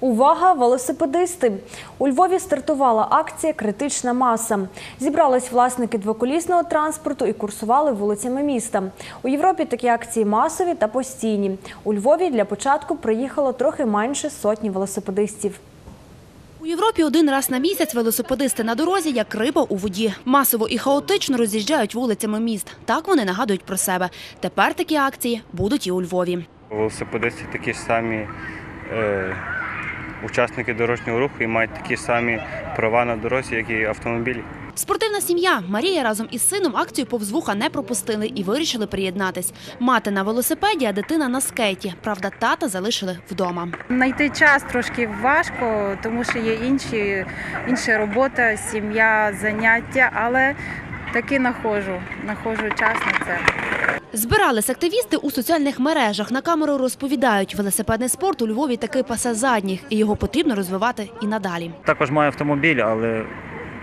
Увага, велосипедисти! У Львові стартувала акція Критична маса. Зібрались власники двоколісного транспорту і курсували вулицями міста. У Європі такі акції масові та постійні. У Львові для початку приїхало трохи менше сотні велосипедистів. У Європі один раз на місяць велосипедисти на дорозі, як риба у воді. Масово і хаотично роз'їжджають вулицями міст. Так вони нагадують про себе. Тепер такі акції будуть і у Львові. Велосипедисти такі ж самі е, учасники дорожнього руху і мають такі самі права на дорозі, як і автомобілі. Спортивна сім'я Марія разом із сином акцію повз вуха не пропустили і вирішили приєднатись. Мати на велосипеді, а дитина на скейті. Правда, тата залишили вдома. Знайти час трошки важко, тому що є інші, інша робота, сім'я, заняття, але таки находжу, находжу час на це. Збирались активісти у соціальних мережах. На камеру розповідають, велосипедний спорт у Львові таки пасе задніх, і його потрібно розвивати і надалі. Також маю автомобіль, але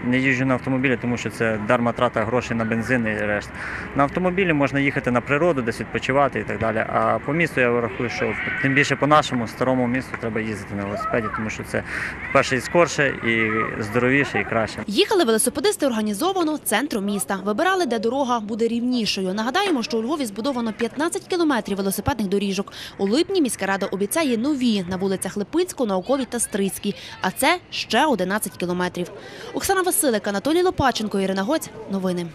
не їжджу на автомобілі, тому що це дарма трата грошей на бензин і решт. На автомобілі можна їхати на природу, десь відпочивати і так далі. А по місту я рахую, що тим більше по нашому старому місту треба їздити на велосипеді, тому що це, по-перше, і скорше, і здоровіше, і краще. Їхали велосипедисти організовано центру міста. Вибирали, де дорога буде рівнішою. Нагадаємо, що у Львові збудовано 15 кілометрів велосипедних доріжок. У липні міська рада обіцяє нові на вулицях Липинського, Науковій та Стрийській. А це ще 11 кілометрів. Оксана Василик, Анатолій Лопаченко, Ірина Гоць. Новини.